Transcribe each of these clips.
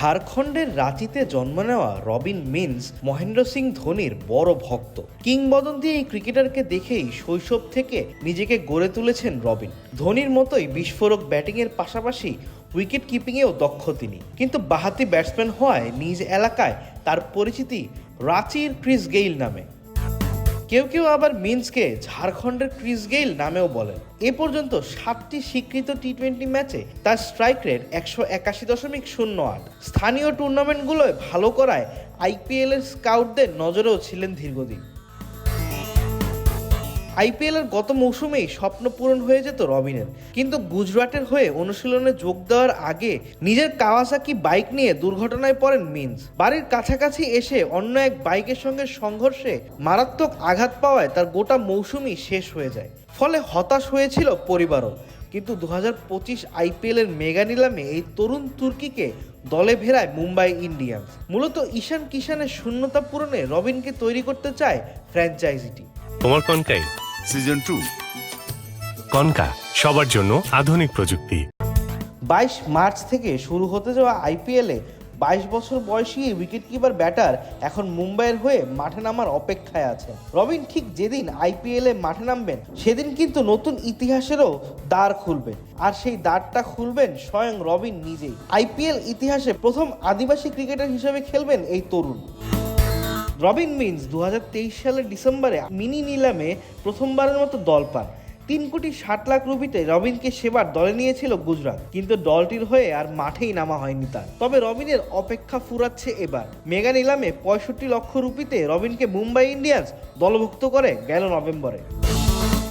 ঝাড়খণ্ডের রাঁচিতে জন্ম নেওয়া রবিন মিন্স মহেন্দ্র সিং ধোনির বড় ভক্ত। কিংবদন্তি এই ক্রিকেটারকে দেখেই শৈশব থেকে নিজেকে গড়ে তুলেছেন রবিন। ধোনির মতোই বিস্ফোরক ব্যাটিংয়ের পাশাপাশি উইকেট কিপিংয়েও দক্ষ তিনি। কিন্তু বাহাতি ব্যাটসম্যান হওয়ায় নিজ এলাকায় তার পরিচিতি রাঁচির ক্রিস গেইল নামে। কেউ কেউ আবার মিন্সকে ঝাড়খণ্ডের ক্রিস গেইল নামেও বলেন। এ পর্যন্ত সাতটি স্বীকৃত টি টোয়েন্টি ম্যাচে তার স্ট্রাইক রেট একশো একাশি দশমিক শূন্য আট। স্থানীয় টুর্নামেন্টগুলোয় ভালো করায় আইপিএলের স্কাউটদের নজরেও ছিলেন দীর্ঘদিন। আইপিএল এর গত মৌসুমেই স্বপ্ন পূরণ হয়ে যেত রবিনের। কিন্তু গুজরাটের হয়ে অনুশীলনে যোগ দেওয়ার আগে নিজের কাওয়াসাকি বাইক নিয়ে দুর্ঘটনায় পড়েন মিন্স। বাড়ির কাছাকাছি এসে অন্য এক বাইকের সঙ্গে সংঘর্ষে মারাত্মক আঘাত পাওয়ায় তার গোটা মৌসুমই শেষ হয়ে যায়। ফলে হতাশ হয়েছিল পরিবারও। কিন্তু দু হাজার পঁচিশ আইপিএল এর মেগা নিলামে এই তরুণ তুর্কিকে দলে ভেড়ায় মুম্বাই ইন্ডিয়ান্স। মূলত ঈশান কিষানের শূন্যতা পূরণে রবিনকে তৈরি করতে চায় ফ্র্যাঞ্চাইজিটি। তোমার কনকাই সিজন টু। কনকা সবার জন্য আধুনিক প্রযুক্তি। বাইশ মার্চ থেকে শুরু হতে যাওয়া আইপিএলে বাইশ বছর বয়সী উইকেট কিপার ব্যাটার এখন মুম্বাইয়ের হয়ে মাঠে নামার অপেক্ষায় আছেন রবিন ঠিক যেদিন আইপিএলে মাঠে নামবেন সেদিন কিন্তু নতুন ইতিহাসেরও দ্বার খুলবে। আর সেই দ্বারটা খুলবেন স্বয়ং রবিন নিজেই। আইপিএল ইতিহাসে প্রথম আদিবাসী ক্রিকেটার হিসেবে খেলবেন এই তরুণ। রবিন মিন্স দু হাজার তেইশ সালের ডিসেম্বরে মিনি নিলামে প্রথমবারের মতো দল পান। তিন কোটি ষাট লাখ রুপিতে রবিনকে সেবার দলে নিয়েছিল গুজরাট। কিন্তু দলটির হয়ে আর মাঠেই নামা হয়নি তার। তবে রবিনের অপেক্ষা ফুরাচ্ছে এবার। মেগা নিলামে পঁয়ষট্টি লক্ষ রুপিতে রবিনকে মুম্বাই ইন্ডিয়ান্স দলভুক্ত করে গেল নভেম্বরে।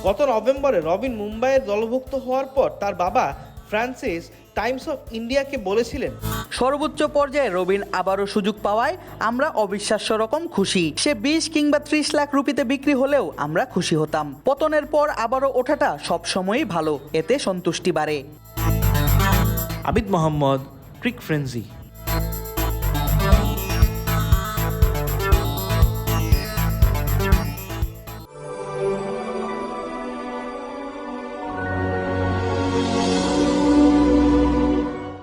গত নভেম্বরে রবিন মুম্বাইয়ের দলভুক্ত হওয়ার পর তার বাবা ফ্রান্সিস টাইমস অফ ইন্ডিয়াকে বলেছিলেন সর্বোচ্চ পর্যায়ে রবিন আবারও সুযোগ পাওয়ায় আমরা অবিশ্বাস্য রকম খুশি। সে বিশ কিংবা ত্রিশ লাখ রুপিতে বিক্রি হলেও আমরা খুশি হতাম। পতনের পর আবারও ওঠাটা সবসময়ই ভালো। এতে সন্তুষ্টি বাড়ে। আবিদ মোহাম্মদ ক্রিক ফ্রেন্সি।